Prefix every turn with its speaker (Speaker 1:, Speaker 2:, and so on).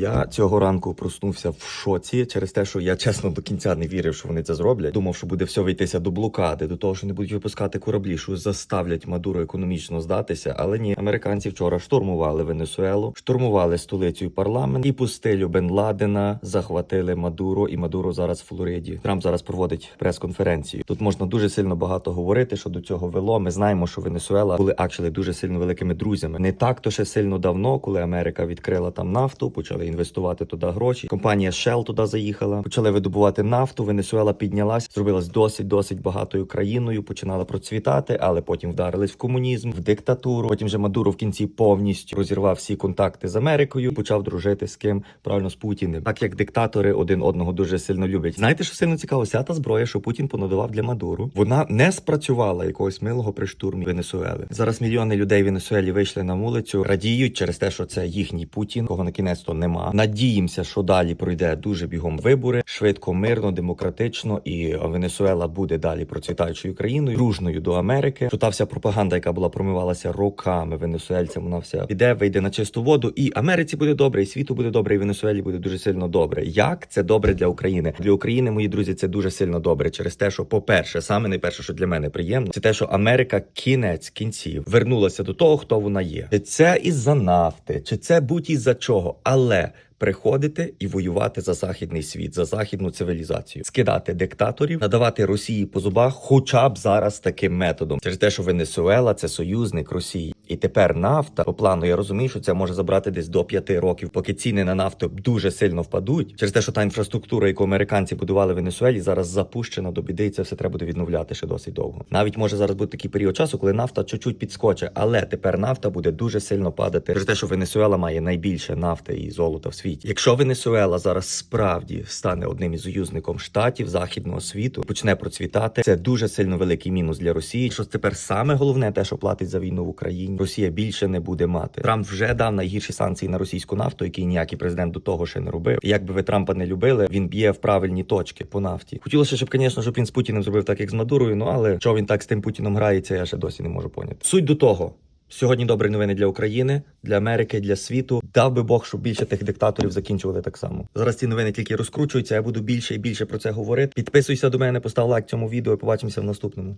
Speaker 1: Я цього ранку проснувся в шоці через те, що я чесно до кінця не вірив, що вони це зроблять. Думав, що буде все вийтися до блокади, до того, що не будуть випускати кораблі, що заставлять Мадуро економічно здатися. Але ні, американці вчора штурмували Венесуелу, штурмували столицю парламент і пустелю Бен Ладена, захватили Мадуро, і Мадуро зараз в Флориді. Трамп зараз проводить прес-конференцію. Тут можна дуже сильно багато говорити, що до цього вело. Ми знаємо, що Венесуела були акчели дуже сильно великими друзями. Не так то ще сильно давно, коли Америка відкрила там нафту, почали інвестувати туди гроші. Компанія Shell туди заїхала, почали видобувати нафту. Венесуела піднялась, зробилась досить досить багатою країною, починала процвітати, але потім вдарились в комунізм, в диктатуру. Потім же Мадуро в кінці повністю розірвав всі контакти з Америкою, почав дружити з ким правильно з Путіним. Так як диктатори один одного дуже сильно люблять. Знаєте, що сильно цікаво? Вся та зброя, що Путін понадавав для Мадуру, вона не спрацювала якогось милого при штурмі Венесуели. Зараз мільйони людей в Венесуелі вийшли на вулицю, радіють через те, що це їхній Путін, кого на кінець то нема. Надіємося, що далі пройде дуже бігом вибори, швидко, мирно, демократично, і Венесуела буде далі процвітаючою країною, дружною до Америки. Що та вся пропаганда, яка була промивалася роками венесуельцям, вона вся піде, вийде на чисту воду, і Америці буде добре, і світу буде добре, і Венесуелі буде дуже сильно добре. Як це добре для України? Для України, мої друзі, це дуже сильно добре через те, що, по-перше, саме найперше, що для мене приємно, це те, що Америка кінець кінців вернулася до того, хто вона є. Чи це із-за нафти, чи це будь-із-за чого, але. Приходити і воювати за західний світ, за західну цивілізацію, скидати диктаторів, надавати Росії по зубах, хоча б зараз таким методом, через те, що Венесуела це союзник Росії, і тепер нафта по плану. Я розумію, що це може забрати десь до п'яти років, поки ціни на нафту дуже сильно впадуть. Через те, що та інфраструктура, яку американці будували в Венесуелі, зараз запущена до біди, і це все треба буде відновляти ще досить довго. Навіть може зараз бути такий період часу, коли нафта чуть-чуть підскочить, але тепер нафта буде дуже сильно падати. Через те, що Венесуела має найбільше нафти і золота в світі. Якщо Венесуела зараз справді стане одним із союзником штатів західного світу, почне процвітати. Це дуже сильно великий мінус для Росії. Що тепер саме головне, те, що платить за війну в Україні, Росія більше не буде мати. Трамп вже дав найгірші санкції на російську нафту, які ніякий президент до того ще не робив. І Як би ви Трампа не любили, він б'є в правильні точки по нафті. Хотілося, щоб, звісно, щоб він з Путіним зробив так, як з Мадурою. Ну але що він так з тим Путіном грається, я ще досі не можу поняти. Суть до того. Сьогодні добрі новини для України, для Америки, для світу. Дав би Бог, щоб більше тих диктаторів закінчували так само. Зараз ці новини тільки розкручуються. Я буду більше і більше про це говорити. Підписуйся до мене, постав лайк цьому відео. і Побачимося в наступному.